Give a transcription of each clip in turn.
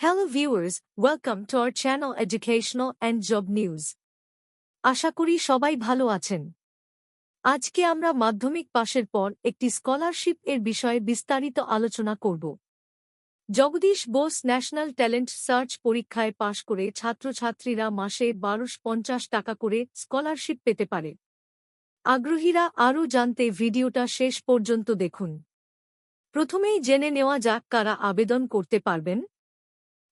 Hello viewers, welcome to our channel Educational and Job News. আশা করি সবাই ভালো আছেন। আজকে আমরা মাধ্যমিক পাশের পর একটি স্কলারশিপ এর বিষয়ে বিস্তারিত আলোচনা করব। Jagadish Bose national talent search পরীক্ষায় পাশ করে ছাত্রছাত্রীরা মাসে বারোশো পঞ্চাশ টাকা করে স্কলারশিপ পেতে পারে। আগ্রহীরা আরও জানতে ভিডিওটা শেষ পর্যন্ত দেখুন। প্রথমেই জেনে নেওয়া যাক কারা আবেদন করতে পারবেন।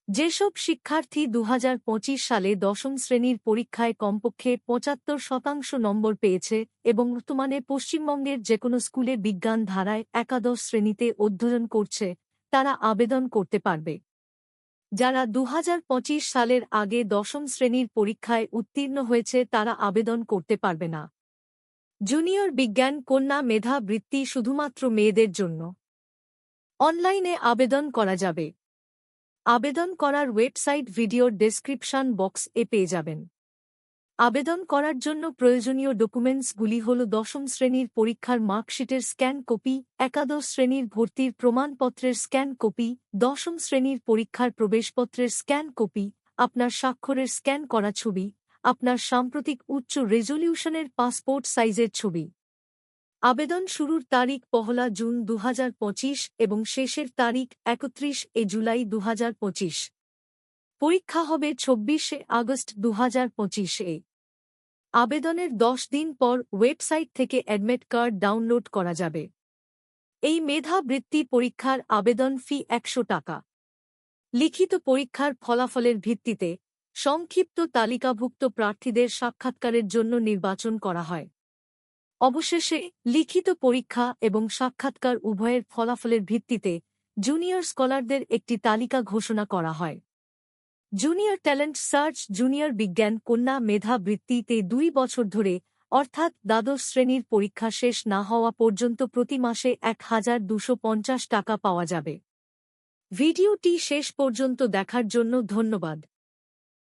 যেসব শিক্ষার্থী দু হাজার পঁচিশ সালে দশম শ্রেণির পরীক্ষায় কমপক্ষে পঁচাত্তর শতাংশ নম্বর পেয়েছে এবং বর্তমানে পশ্চিমবঙ্গের যেকোনো স্কুলে বিজ্ঞান ধারায় একাদশ শ্রেণীতে অধ্যয়ন করছে, তারা আবেদন করতে পারবে। যারা দু হাজার পঁচিশ সালের আগে দশম শ্রেণির পরীক্ষায় উত্তীর্ণ হয়েছে, তারা আবেদন করতে পারবে না। জুনিয়র বিজ্ঞান কন্যা মেধা বৃত্তি শুধুমাত্র মেয়েদের জন্য। অনলাইনে আবেদন করা যাবে। আবেদন করার ওয়েবসাইট ভিডিওর ডেসক্রিপশন বক্স এ পেয়ে যাবেন। আবেদন করার জন্য প্রয়োজনীয় ডকুমেন্টসগুলি হল দশম শ্রেণির পরীক্ষার মার্কশিটের স্ক্যান কপি, একাদশ শ্রেণির ভর্তির প্রমাণপত্রের স্ক্যান কপি, দশম শ্রেণির পরীক্ষার প্রবেশপত্রের স্ক্যান কপি, আপনার স্বাক্ষরের স্ক্যান করা ছবি, আপনার সাম্প্রতিক উচ্চ রেজলিউশনের পাসপোর্ট সাইজের ছবি। আবেদন শুরুর তারিখ পহলা জুন দু হাজার পঁচিশ এবং শেষের তারিখ একত্রিশ এ জুলাই দু হাজার পঁচিশ। পরীক্ষা হবে চব্বিশে আগস্ট দুহাজার পঁচিশ। এ আবেদনের দশ দিন পর ওয়েবসাইট থেকে অ্যাডমিট কার্ড ডাউনলোড করা যাবে। এই মেধা বৃত্তি পরীক্ষার আবেদন ফি একশো টাকা। লিখিত পরীক্ষার ফলাফলের ভিত্তিতে সংক্ষিপ্ত তালিকাভুক্ত প্রার্থীদের সাক্ষাৎকারের জন্য নির্বাচন করা হয়। অবশেষে, লিখিত পরীক্ষা এবং সাক্ষাৎকার উভয়ের ফলাফলের ভিত্তিতে জুনিয়র স্কলারদের একটি তালিকা ঘোষণা করা হয়। জুনিয়র ট্যালেন্ট সার্চ জুনিয়র বিজ্ঞান কন্যা মেধা বৃত্তিতে দুই বছর ধরে, অর্থাৎ দ্বাদশ শ্রেণির পরীক্ষা শেষ না হওয়া পর্যন্ত প্রতি মাসে এক হাজার দুশো পঞ্চাশ টাকা পাওয়া যাবে। ভিডিওটি শেষ পর্যন্ত দেখার জন্য ধন্যবাদ।